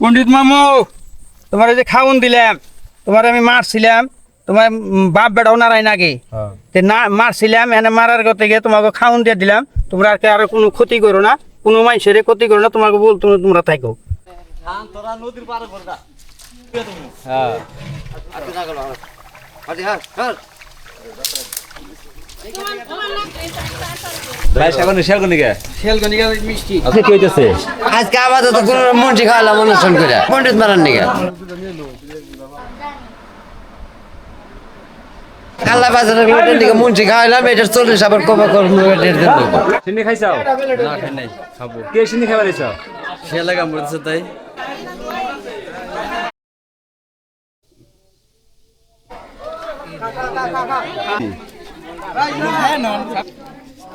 পণ্ডিত মামু তোমার যে খাউন দিলাম তোমার আমি মারছিলাম তোমার বাপ বেটাও নারাই নাকি? তে না মারছিলাম এনে মারার গতে গিয়ে তোমাকে খাউন দিয়ে দিলাম তোমরা আর কি আর কোনো ক্ষতি করো না কোনো মানুষের ক্ষতি করো না তোমাকে বল তুমি তোমরা থাকো। ভাই সেখান শেয়ার করনি কে মিষ্টি। আজকে কি হইতেছে? আজকে আপাতত কোন মন্ত্রী খাওয়ালাম অনুষ্ঠান করে। পণ্ডিত মারান নিকে কাল্লা বাজারের লোকের দিকে মন্ত্রী খাওয়ালাম এটার চল্লিশ আবার কবা করব এটার জন্য চিনি খাইছাও? না খাই নাই খাব। কে চিনি খাইবার দিছ সে লাগা মরছে তাই।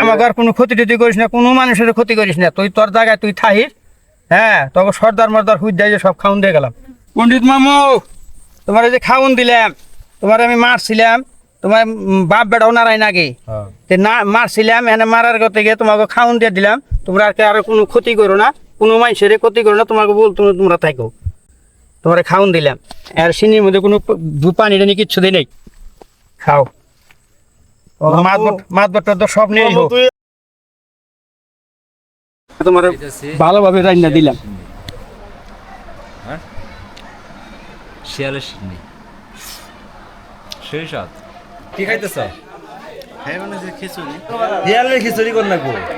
আমাকে আর কোনো ক্ষতি টতি করিস না কোনো মানুষের ক্ষতি করিস না। তুই তোর জায়গায় তুই থাহিস হ্যাঁ তোকে সর্দার মর্দার হুই দিয়ে সব খাউন দিয়ে গেলাম। পণ্ডিত মামু তোমার যে খাউন দিলাম তোমার আমি মারছিলাম তোমার বাপ বেটাও নারাই নাকি? তে না মারছিলাম এনে মারার গতে গিয়ে তোমাকে খাউন দিয়ে দিলাম। তোমরা আর কি আর কোনো ক্ষতি করো না কোনো মানুষের ক্ষতি করো না তোমাকে বল তুমি তোমরা থাকো। তোমার খাউন দিলাম। আর চিনির মধ্যে কোনো দু পানি টানি কিচ্ছু দিই নেই। খাও। সব নিয়ে হোক। তোমার ভালোভাবে রান্না দিলাম। শিয়ালের চিনি সেই সাত কি খাইতেছ? হ্যাঁ মানে খিচুড়ি শিয়ালের খিচুড়ি। কোন নাকবো